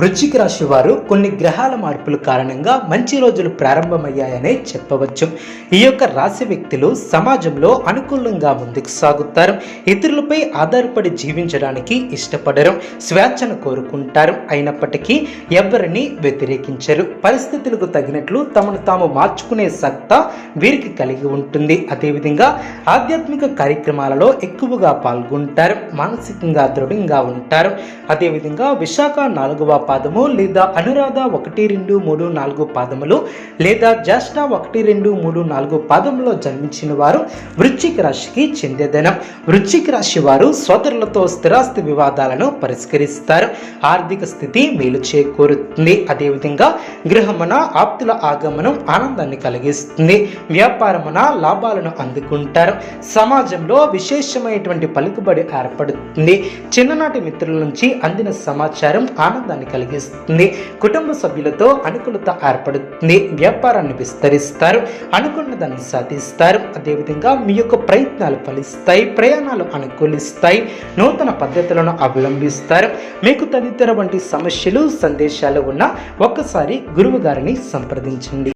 వృశ్చిక రాశి వారు కొన్ని గ్రహాల మార్పుల కారణంగా మంచి రోజులు ప్రారంభమయ్యాయనే చెప్పవచ్చు. ఈ యొక్క రాశి వ్యక్తులు సమాజంలో అనుకూలంగా ముందుకు సాగుతారు. ఇతరులపై ఆధారపడి జీవించడానికి ఇష్టపడరు. స్వేచ్ఛను కోరుకుంటారు. అయినప్పటికీ ఎవరిని వ్యతిరేకించరు. పరిస్థితులకు తగినట్లు తమను తాము మార్చుకునే సత్తా వీరికి కలిగి ఉంటుంది. అదేవిధంగా ఆధ్యాత్మిక కార్యక్రమాలలో ఎక్కువగా పాల్గొంటారు. మానసికంగా దృఢంగా ఉంటారు. అదేవిధంగా విశాఖ నాలుగవ పాదము లేదా అనురాధ ఒకటి రెండు మూడు నాలుగు పాదములు లేదా జ్యేష్ఠ ఒకటి రెండు మూడు నాలుగు పాదములో జన్మించిన వారు వృశ్చిక రాశికి చెందేదనం. వృశ్చిక రాశి వారు సోదరులతో స్థిరాస్తి వివాదాలను పరిష్కరిస్తారు. ఆర్థిక స్థితి మేలు చేకూరుతుంది. అదేవిధంగా గృహమున ఆప్తుల ఆగమనం ఆనందాన్ని కలిగిస్తుంది. వ్యాపారమున లాభాలను అందుకుంటారు. సమాజంలో విశేషమైనటువంటి పలుకుబడి ఏర్పడుతుంది. చిన్ననాటి మిత్రుల నుంచి అందిన సమాచారం ఆనందాన్ని కలిగిస్తుంది. కుటుంబ సభ్యులతో అనుకూలత ఏర్పడుతుంది. వ్యాపారాన్ని విస్తరిస్తారు. అనుకున్న దాన్ని సాధిస్తారు. అదేవిధంగా మీ యొక్క ప్రయత్నాలు ఫలిస్తాయి. ప్రయాణాలు అనుకూలిస్తాయి. నూతన పద్ధతులను అవలంబిస్తారు. మీకు తదితర వంటి సమస్యలు సందేశాలు ఉన్న ఒక్కసారి గురువు గారిని సంప్రదించండి.